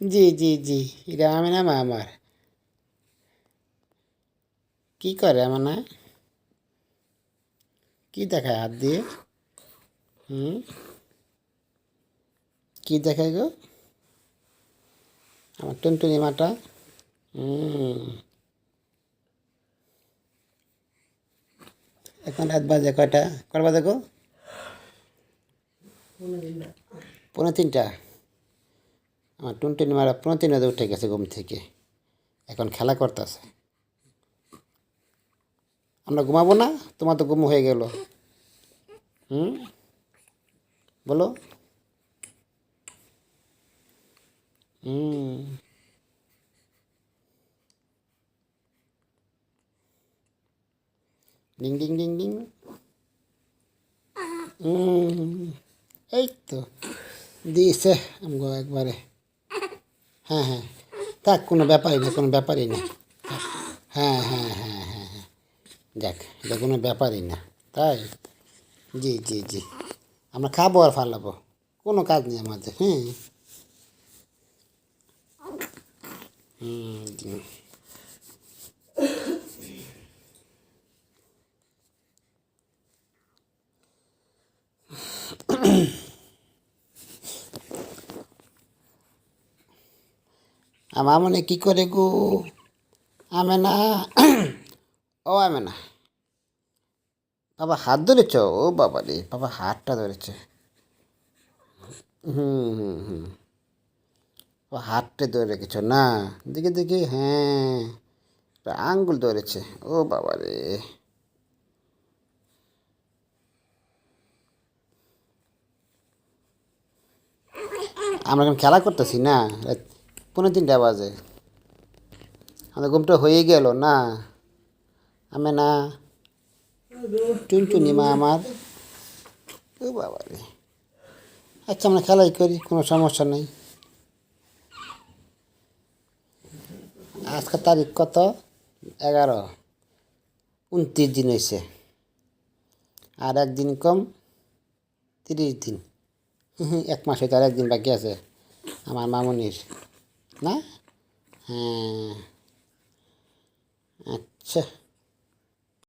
জি জি জি। এটা আমি না মা আমার। কি করে আমার না কি দেখায় হাত দিয়ে? হুম? কি দেখায় গো? আমার টুনটুনি মাটা। হুম। এখন রাত বাজে কয়টা? কটা বাজে গো? পনেরো তিনটা। আমার টুনটুনি মারা পনেরো তিন বাজে উঠে গেছে ঘুম থেকে। এখন খেলা করতেছে। আমরা ঘুমাবো না? তোমার তো ঘুম হয়ে গেল। হুম? বলো। হুম। ডিং ডিং ডিং ডিং। এই তো। দিয়েছে আমগো একবারে। হ্যাঁ হ্যাঁ। থাক, কোনো ব্যাপারই না, কোনো ব্যাপারই না। হ্যাঁ হ্যাঁ হ্যাঁ হ্যাঁ হ্যাঁ। দেখ, এটা কোনো ব্যাপারই না। তাই? জি জি জি। আমরা খাব আর ফালাবো। কোনো কাজ নেই আমাদের হ্যাঁ? হুম জি। আমার মনে কি করে গো? আমে না, ও আমে না। বাবা, হাত ধরেছ? ও বাবা রে, বাবা, হাতটা ধরেছে। হুম হুম হুম ও হাতটা ধরে রেখেছ না? দেখে দেখে হ্যাঁ। আঙ্গুল ধরেছে। ও বাবা রে। আমরা এখন খেলা করতেছি না? পনেরো তিনটা বাজে। আমাদের ঘুমটা হয়ে গেল, না। আমি না, টুনটুনি মা আমার। ও বাবা রে। আচ্ছা আমরা খেলাই করি, কোনো সমস্যা নেই। আজকের তারিখ কত? এগারো। উনত্রিশ দিন হয়েছে আর একদিন কম, তিরিশ দিন। এক মাস হয়তো আর একদিন বাকি আছে, আমার মামনির। না হ্যাঁ আচ্ছা